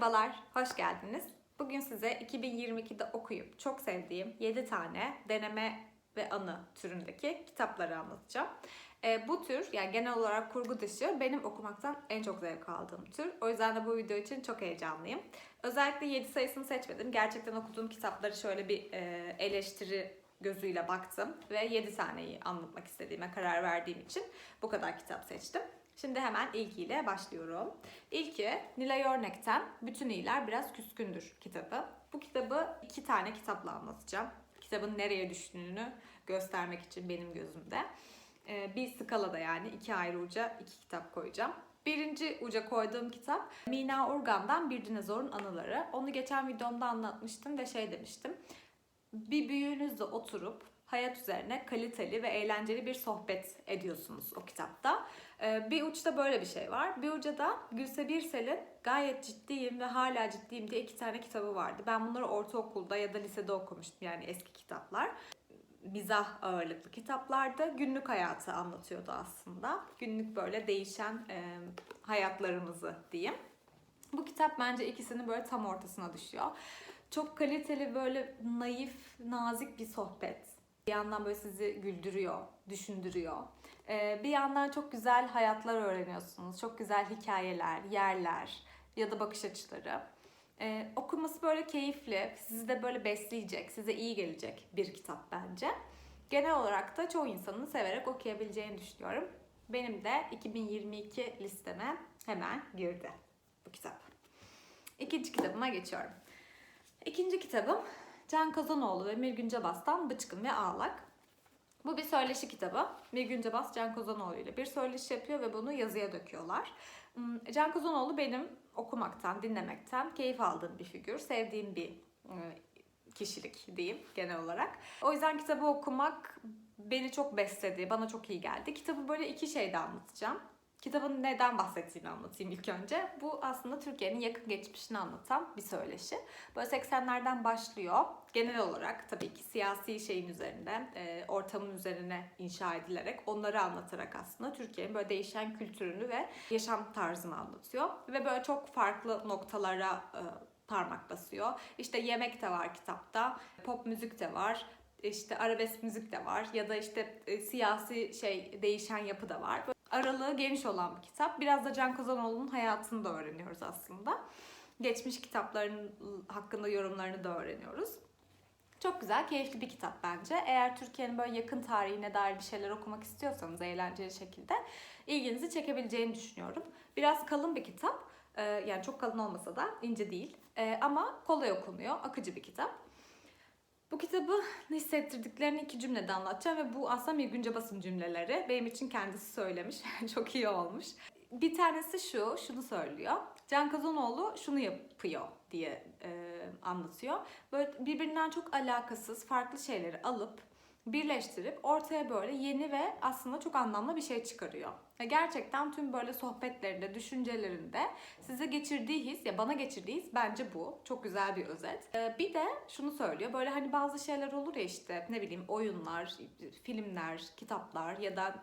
Merhabalar, hoş geldiniz. Bugün size 2022'de okuyup çok sevdiğim 7 tane deneme ve anı türündeki kitapları anlatacağım. Ee, bu tür, yani genel olarak kurgu dışı benim okumaktan en çok zevk aldığım tür. O yüzden de bu video için çok heyecanlıyım. Özellikle 7 sayısını seçmedim. Gerçekten okuduğum kitapları şöyle bir e, eleştiri gözüyle baktım ve 7 taneyi anlatmak istediğime karar verdiğim için bu kadar kitap seçtim. Şimdi hemen ilkiyle başlıyorum. İlki Nilay Örnek'ten Bütün İyiler Biraz Küskündür kitabı. Bu kitabı iki tane kitapla anlatacağım. Kitabın nereye düştüğünü göstermek için benim gözümde. Ee, bir skalada yani iki ayrı uca iki kitap koyacağım. Birinci uca koyduğum kitap Mina Urgan'dan Bir Dinozorun Anıları. Onu geçen videomda anlatmıştım ve şey demiştim. Bir büyüğünüzle oturup hayat üzerine kaliteli ve eğlenceli bir sohbet ediyorsunuz o kitapta. Ee, Bir uçta böyle bir şey var. Bir uca da Gülse Birsel'in gayet ciddiyim ve hala ciddiyim diye iki tane kitabı vardı. Ben bunları ortaokulda ya da lisede okumuştum yani eski kitaplar. Mizah ağırlıklı kitaplarda günlük hayatı anlatıyordu aslında. Günlük böyle değişen e, hayatlarımızı diyeyim. Bu kitap bence ikisinin böyle tam ortasına düşüyor. Çok kaliteli böyle naif, nazik bir sohbet. Bir yandan böyle sizi güldürüyor, düşündürüyor. Ee, bir yandan çok güzel hayatlar öğreniyorsunuz. Çok güzel hikayeler, yerler ya da bakış açıları. Ee, okuması böyle keyifli, sizi de böyle besleyecek, size iyi gelecek bir kitap bence. Genel olarak da çoğu insanın severek okuyabileceğini düşünüyorum. Benim de 2022 listeme hemen girdi bu kitap. İkinci kitabıma geçiyorum. İkinci kitabım Can Kozanoğlu ve Mirgün Cabas'tan Bıçkın ve Ağlak. Bu bir söyleşi kitabı. Mirgün Cabas Can Kozanoğlu ile bir söyleşi yapıyor ve bunu yazıya döküyorlar. Hmm, Can Kozanoğlu benim okumaktan, dinlemekten keyif aldığım bir figür. Sevdiğim bir e, kişilik diyeyim genel olarak. O yüzden kitabı okumak beni çok besledi, bana çok iyi geldi. Kitabı böyle iki şeyde anlatacağım. Kitabın neden bahsettiğini anlatayım ilk önce. Bu aslında Türkiye'nin yakın geçmişini anlatan bir söyleşi. Böyle 80'lerden başlıyor. Genel olarak tabii ki siyasi şeyin üzerinde, e, ortamın üzerine inşa edilerek, onları anlatarak aslında Türkiye'nin böyle değişen kültürünü ve yaşam tarzını anlatıyor. Ve böyle çok farklı noktalara e, parmak basıyor. İşte yemek de var kitapta, pop müzik de var, işte arabesk müzik de var ya da işte e, siyasi şey değişen yapı da var. Aralığı geniş olan bir kitap. Biraz da Can Kozanoğlu'nun hayatını da öğreniyoruz aslında. Geçmiş kitapların hakkında yorumlarını da öğreniyoruz. Çok güzel, keyifli bir kitap bence. Eğer Türkiye'nin böyle yakın tarihine dair bir şeyler okumak istiyorsanız eğlenceli şekilde ilginizi çekebileceğini düşünüyorum. Biraz kalın bir kitap. Ee, Yani çok kalın olmasa da ince değil. Ee, Ama kolay okunuyor, akıcı bir kitap. Bu kitabı hissettirdiklerini iki cümlede anlatacağım ve bu aslında Mirgün Cabas'ın cümleleri. Benim için kendisi söylemiş. Çok iyi olmuş. Bir tanesi şu, şunu söylüyor. Can Kazanoğlu şunu yapıyor diye e, anlatıyor. Böyle birbirinden çok alakasız farklı şeyleri alıp birleştirip ortaya böyle yeni ve aslında çok anlamlı bir şey çıkarıyor. Ve gerçekten tüm böyle sohbetlerinde, düşüncelerinde size geçirdiği his ya bana geçirdiği his bence bu. Çok güzel bir özet. Ee, bir de şunu söylüyor. Böyle hani bazı şeyler olur ya işte ne bileyim oyunlar, filmler, kitaplar ya da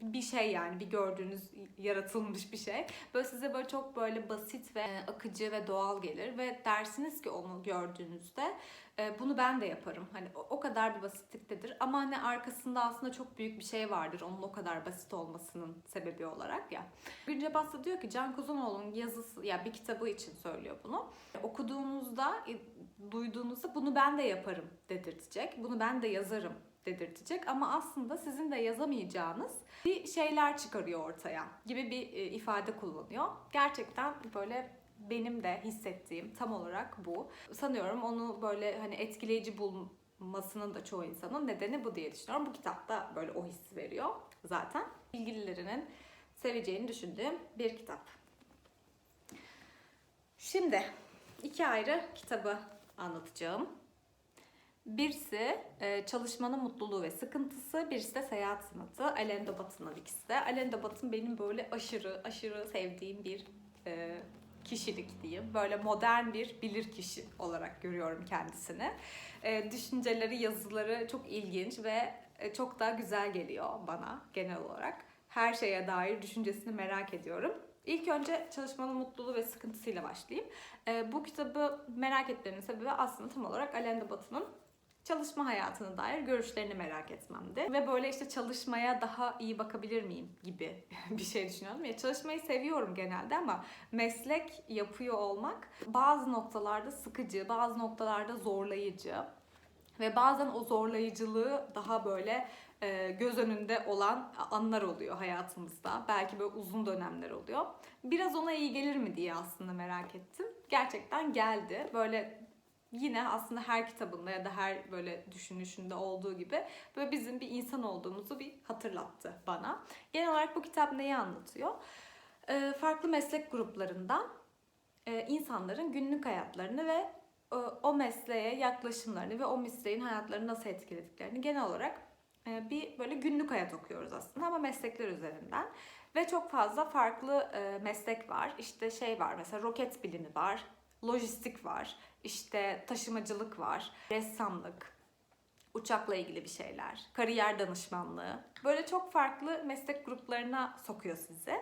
bir şey yani bir gördüğünüz yaratılmış bir şey. Böyle size böyle çok böyle basit ve akıcı ve doğal gelir ve dersiniz ki onu gördüğünüzde e, bunu ben de yaparım. Hani o- kadar bir basitliktedir ama hani arkasında aslında çok büyük bir şey vardır onun o kadar basit olmasının sebebi olarak ya. Günce Basta diyor ki Can Kozanoğlu'nun yazısı ya bir kitabı için söylüyor bunu. Okuduğunuzda, e, duyduğunuzda bunu ben de yaparım dedirtecek. Bunu ben de yazarım dedirtecek ama aslında sizin de yazamayacağınız bir şeyler çıkarıyor ortaya gibi bir e, ifade kullanıyor. Gerçekten böyle benim de hissettiğim tam olarak bu. Sanıyorum onu böyle hani etkileyici bulmasının da çoğu insanın nedeni bu diye düşünüyorum. Bu kitapta böyle o hissi veriyor zaten. İlgililerinin seveceğini düşündüğüm bir kitap. Şimdi iki ayrı kitabı anlatacağım. Birisi e, çalışmanın mutluluğu ve sıkıntısı, birisi de seyahat sanatı. Alain de Botton'ın ikisi de. Alain Botton benim böyle aşırı aşırı sevdiğim bir e, kişilik diyeyim. Böyle modern bir bilir kişi olarak görüyorum kendisini. E, düşünceleri, yazıları çok ilginç ve e, çok da güzel geliyor bana genel olarak. Her şeye dair düşüncesini merak ediyorum. İlk önce çalışmanın mutluluğu ve sıkıntısıyla başlayayım. Ee, bu kitabı merak etmemin sebebi aslında tam olarak Alain de Botton'un çalışma hayatına dair görüşlerini merak etmemdi. Ve böyle işte çalışmaya daha iyi bakabilir miyim gibi bir şey düşünüyordum. Ya çalışmayı seviyorum genelde ama meslek yapıyor olmak bazı noktalarda sıkıcı, bazı noktalarda zorlayıcı. Ve bazen o zorlayıcılığı daha böyle e, göz önünde olan anlar oluyor hayatımızda. Belki böyle uzun dönemler oluyor. Biraz ona iyi gelir mi diye aslında merak ettim. Gerçekten geldi. Böyle yine aslında her kitabında ya da her böyle düşünüşünde olduğu gibi böyle bizim bir insan olduğumuzu bir hatırlattı bana. Genel olarak bu kitap neyi anlatıyor? E, farklı meslek gruplarından e, insanların günlük hayatlarını ve e, o mesleğe yaklaşımlarını ve o mesleğin hayatlarını nasıl etkilediklerini genel olarak e, bir böyle günlük hayat okuyoruz aslında ama meslekler üzerinden. Ve çok fazla farklı e, meslek var. İşte şey var mesela roket bilimi var, lojistik var, işte taşımacılık var, ressamlık, uçakla ilgili bir şeyler, kariyer danışmanlığı. Böyle çok farklı meslek gruplarına sokuyor sizi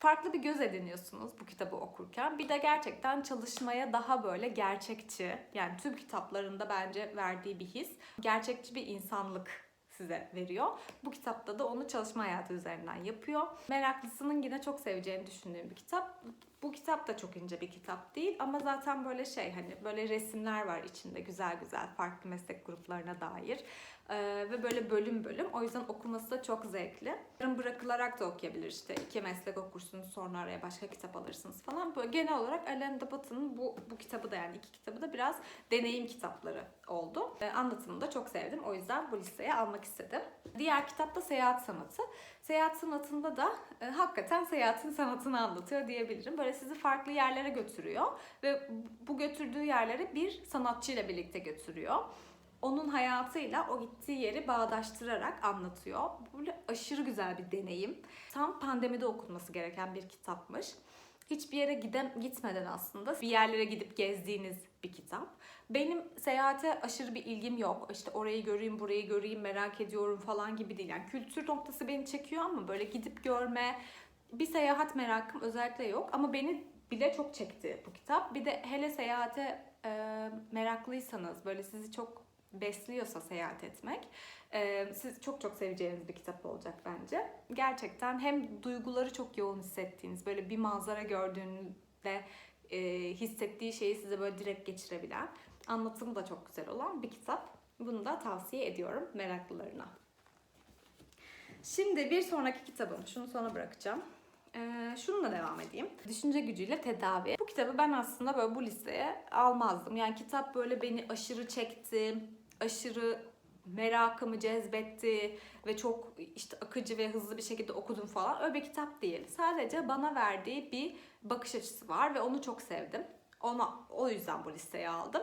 farklı bir göz ediniyorsunuz bu kitabı okurken. Bir de gerçekten çalışmaya daha böyle gerçekçi, yani tüm kitaplarında bence verdiği bir his, gerçekçi bir insanlık size veriyor. Bu kitapta da onu çalışma hayatı üzerinden yapıyor. Meraklısının yine çok seveceğini düşündüğüm bir kitap. Bu kitap da çok ince bir kitap değil ama zaten böyle şey hani böyle resimler var içinde güzel güzel farklı meslek gruplarına dair. Ee, ve böyle bölüm bölüm. O yüzden okuması da çok zevkli. Yarım bırakılarak da okuyabilir işte. iki meslek okursunuz sonra araya başka kitap alırsınız falan. Böyle genel olarak Alain de bu, bu kitabı da yani iki kitabı da biraz deneyim kitapları oldu. Ee, anlatımını da çok sevdim. O yüzden bu listeye almak istedim. Diğer kitap da Seyahat Sanatı. Seyahat sanatında da e, hakikaten seyahatin sanatını anlatıyor diyebilirim. Böyle sizi farklı yerlere götürüyor ve bu götürdüğü yerlere bir sanatçıyla birlikte götürüyor onun hayatıyla o gittiği yeri bağdaştırarak anlatıyor. Böyle aşırı güzel bir deneyim. Tam pandemide okunması gereken bir kitapmış. Hiçbir yere gidem gitmeden aslında bir yerlere gidip gezdiğiniz bir kitap. Benim seyahate aşırı bir ilgim yok. İşte orayı göreyim, burayı göreyim, merak ediyorum falan gibi değil. Yani kültür noktası beni çekiyor ama böyle gidip görme, bir seyahat merakım özellikle yok. Ama beni bile çok çekti bu kitap. Bir de hele seyahate e, meraklıysanız, böyle sizi çok besliyorsa seyahat etmek e, siz çok çok seveceğiniz bir kitap olacak bence. Gerçekten hem duyguları çok yoğun hissettiğiniz böyle bir manzara gördüğünde e, hissettiği şeyi size böyle direkt geçirebilen anlatımı da çok güzel olan bir kitap. Bunu da tavsiye ediyorum meraklılarına. Şimdi bir sonraki kitabım. Şunu sona bırakacağım. Ee, şununla devam edeyim. Düşünce gücüyle tedavi. Bu kitabı ben aslında böyle bu listeye almazdım. Yani kitap böyle beni aşırı çekti aşırı merakımı cezbetti ve çok işte akıcı ve hızlı bir şekilde okudum falan. Öyle bir kitap değil. Sadece bana verdiği bir bakış açısı var ve onu çok sevdim. Ona o yüzden bu listeye aldım.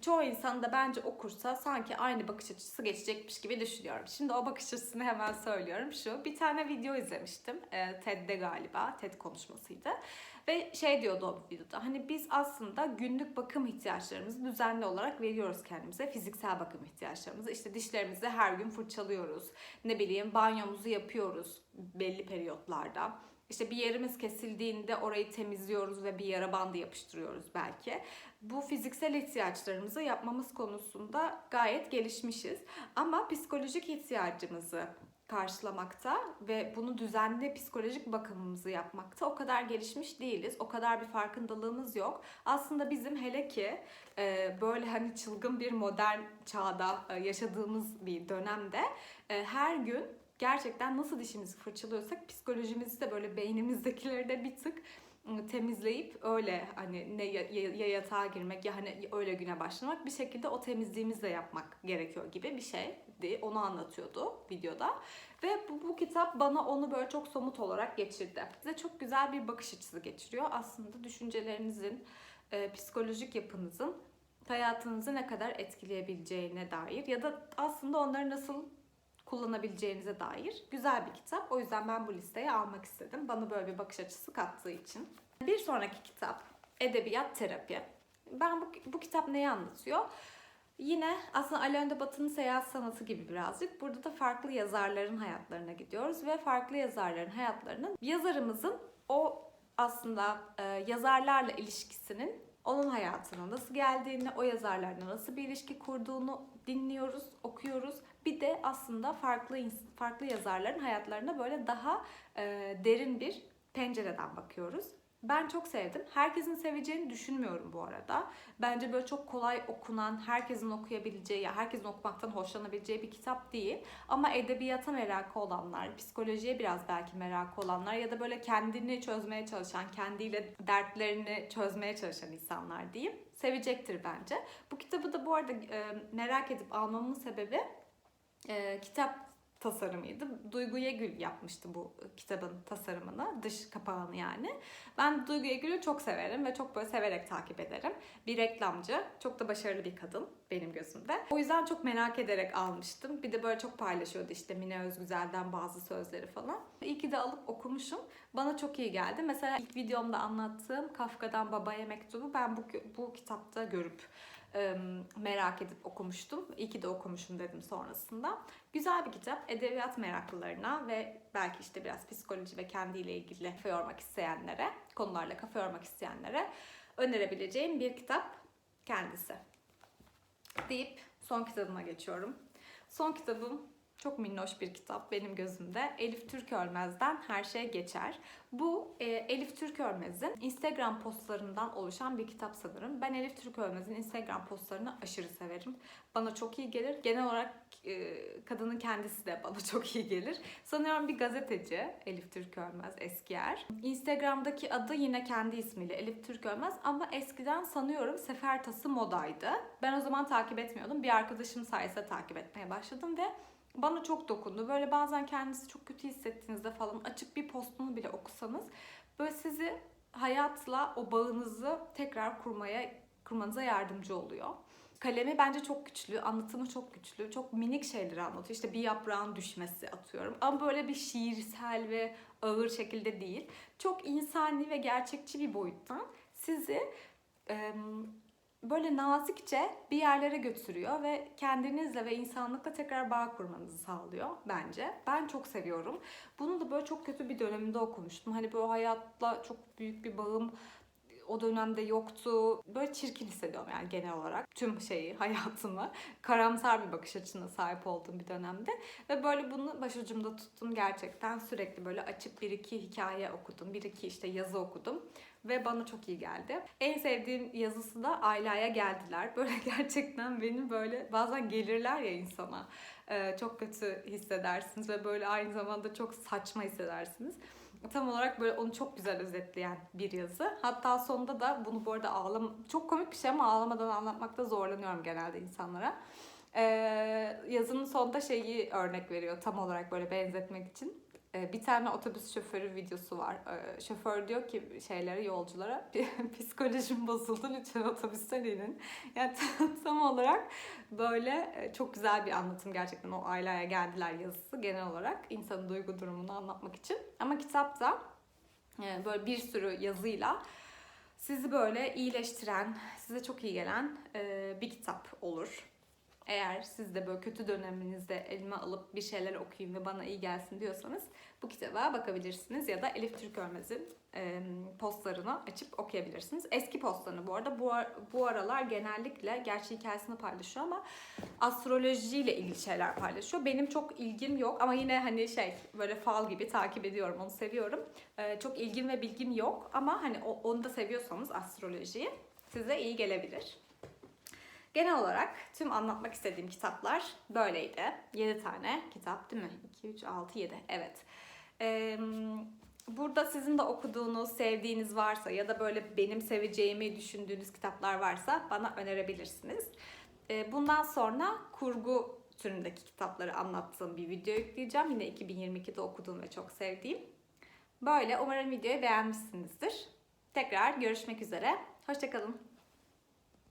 Çoğu insan da bence okursa sanki aynı bakış açısı geçecekmiş gibi düşünüyorum. Şimdi o bakış açısını hemen söylüyorum. Şu bir tane video izlemiştim. E, TED'de galiba. TED konuşmasıydı. Ve şey diyordu o videoda hani biz aslında günlük bakım ihtiyaçlarımızı düzenli olarak veriyoruz kendimize. Fiziksel bakım ihtiyaçlarımızı. İşte dişlerimizi her gün fırçalıyoruz. Ne bileyim banyomuzu yapıyoruz belli periyotlarda. İşte bir yerimiz kesildiğinde orayı temizliyoruz ve bir yara bandı yapıştırıyoruz belki. Bu fiziksel ihtiyaçlarımızı yapmamız konusunda gayet gelişmişiz. Ama psikolojik ihtiyacımızı karşılamakta ve bunu düzenli psikolojik bakımımızı yapmakta o kadar gelişmiş değiliz. O kadar bir farkındalığımız yok. Aslında bizim hele ki e, böyle hani çılgın bir modern çağda e, yaşadığımız bir dönemde e, her gün gerçekten nasıl dişimizi fırçalıyorsak psikolojimizi de böyle beynimizdekileri de bir tık temizleyip öyle hani ne ya, ya yatağa girmek ya hani öyle güne başlamak bir şekilde o temizliğimizi de yapmak gerekiyor gibi bir şeydi. Onu anlatıyordu videoda. Ve bu, bu kitap bana onu böyle çok somut olarak geçirdi. Size çok güzel bir bakış açısı geçiriyor. Aslında düşüncelerinizin, e, psikolojik yapınızın hayatınızı ne kadar etkileyebileceğine dair ya da aslında onları nasıl kullanabileceğinize dair güzel bir kitap. O yüzden ben bu listeye almak istedim. Bana böyle bir bakış açısı kattığı için. Bir sonraki kitap Edebiyat Terapi. Ben bu, bu kitap neyi anlatıyor? Yine aslında Ali Önde Batı'nın seyahat sanatı gibi birazcık. Burada da farklı yazarların hayatlarına gidiyoruz ve farklı yazarların hayatlarının yazarımızın o aslında e, yazarlarla ilişkisinin onun hayatına nasıl geldiğini, o yazarlarla nasıl bir ilişki kurduğunu dinliyoruz, okuyoruz. Bir de aslında farklı farklı yazarların hayatlarına böyle daha e, derin bir pencereden bakıyoruz. Ben çok sevdim. Herkesin seveceğini düşünmüyorum bu arada. Bence böyle çok kolay okunan, herkesin okuyabileceği, ya herkesin okumaktan hoşlanabileceği bir kitap değil. Ama edebiyata merakı olanlar, psikolojiye biraz belki merakı olanlar ya da böyle kendini çözmeye çalışan, kendiyle dertlerini çözmeye çalışan insanlar diyeyim. Sevecektir bence. Bu kitabı da bu arada merak edip almamın sebebi e, kitap tasarımıydı. Duygu Yegül yapmıştı bu kitabın tasarımını, dış kapağını yani. Ben Duygu Yegül'ü çok severim ve çok böyle severek takip ederim. Bir reklamcı, çok da başarılı bir kadın benim gözümde. O yüzden çok merak ederek almıştım. Bir de böyle çok paylaşıyordu işte Mine Özgüzel'den bazı sözleri falan. İyi ki de alıp okumuşum. Bana çok iyi geldi. Mesela ilk videomda anlattığım Kafka'dan Babaya Mektubu ben bu, bu kitapta görüp merak edip okumuştum. İyi ki de okumuşum dedim sonrasında. Güzel bir kitap. Edebiyat meraklılarına ve belki işte biraz psikoloji ve kendiyle ilgili kafa yormak isteyenlere, konularla kafa yormak isteyenlere önerebileceğim bir kitap kendisi. Deyip son kitabıma geçiyorum. Son kitabım çok minnoş bir kitap benim gözümde. Elif Türkölmez'den Her Şey Geçer. Bu e, Elif Türkölmez'in Instagram postlarından oluşan bir kitap sanırım. Ben Elif Türkölmez'in Instagram postlarını aşırı severim. Bana çok iyi gelir. Genel olarak e, kadının kendisi de bana çok iyi gelir. Sanıyorum bir gazeteci Elif Türkölmez eskiyer. Instagram'daki adı yine kendi ismiyle Elif Türkölmez ama eskiden sanıyorum Sefer Tası modaydı. Ben o zaman takip etmiyordum. Bir arkadaşım sayesinde takip etmeye başladım ve bana çok dokundu. Böyle bazen kendinizi çok kötü hissettiğinizde falan açıp bir postunu bile okusanız böyle sizi hayatla o bağınızı tekrar kurmaya kurmanıza yardımcı oluyor. Kalemi bence çok güçlü, anlatımı çok güçlü. Çok minik şeyleri anlatıyor. İşte bir yaprağın düşmesi atıyorum. Ama böyle bir şiirsel ve ağır şekilde değil. Çok insani ve gerçekçi bir boyuttan sizi böyle nazikçe bir yerlere götürüyor ve kendinizle ve insanlıkla tekrar bağ kurmanızı sağlıyor bence. Ben çok seviyorum. Bunu da böyle çok kötü bir döneminde okumuştum. Hani böyle hayatla çok büyük bir bağım o dönemde yoktu. Böyle çirkin hissediyorum yani genel olarak. Tüm şeyi, hayatımı. Karamsar bir bakış açısına sahip olduğum bir dönemde. Ve böyle bunu başucumda tuttum gerçekten. Sürekli böyle açıp bir iki hikaye okudum. Bir iki işte yazı okudum. Ve bana çok iyi geldi. En sevdiğim yazısı da Ayla'ya geldiler. Böyle gerçekten beni böyle bazen gelirler ya insana. Ee, çok kötü hissedersiniz ve böyle aynı zamanda çok saçma hissedersiniz tam olarak böyle onu çok güzel özetleyen bir yazı. Hatta sonunda da bunu bu arada ağlam çok komik bir şey ama ağlamadan anlatmakta zorlanıyorum genelde insanlara. Ee, yazının sonunda şeyi örnek veriyor tam olarak böyle benzetmek için. Ee, bir tane otobüs şoförü videosu var. Ee, şoför diyor ki şeylere yolculara psikolojim bozuldu lütfen otobüsten inin. Yani tam olarak böyle e, çok güzel bir anlatım gerçekten o aileye geldiler yazısı genel olarak insanın duygu durumunu anlatmak için. Ama kitapta e, böyle bir sürü yazıyla sizi böyle iyileştiren, size çok iyi gelen e, bir kitap olur. Eğer siz de böyle kötü döneminizde elime alıp bir şeyler okuyayım ve bana iyi gelsin diyorsanız bu kitaba bakabilirsiniz ya da Elif Türkölmez'in e, postlarını açıp okuyabilirsiniz. Eski postlarını bu arada bu, bu aralar genellikle gerçi hikayesini paylaşıyor ama astrolojiyle ilgili şeyler paylaşıyor. Benim çok ilgim yok ama yine hani şey böyle fal gibi takip ediyorum onu seviyorum. E, çok ilgim ve bilgim yok ama hani o- onu da seviyorsanız astrolojiyi size iyi gelebilir. Genel olarak tüm anlatmak istediğim kitaplar böyleydi. 7 tane kitap değil mi? 2, 3, 6, 7. Evet. Ee, burada sizin de okuduğunuz, sevdiğiniz varsa ya da böyle benim seveceğimi düşündüğünüz kitaplar varsa bana önerebilirsiniz. Ee, bundan sonra kurgu türündeki kitapları anlattığım bir video yükleyeceğim. Yine 2022'de okuduğum ve çok sevdiğim. Böyle umarım videoyu beğenmişsinizdir. Tekrar görüşmek üzere. Hoşçakalın.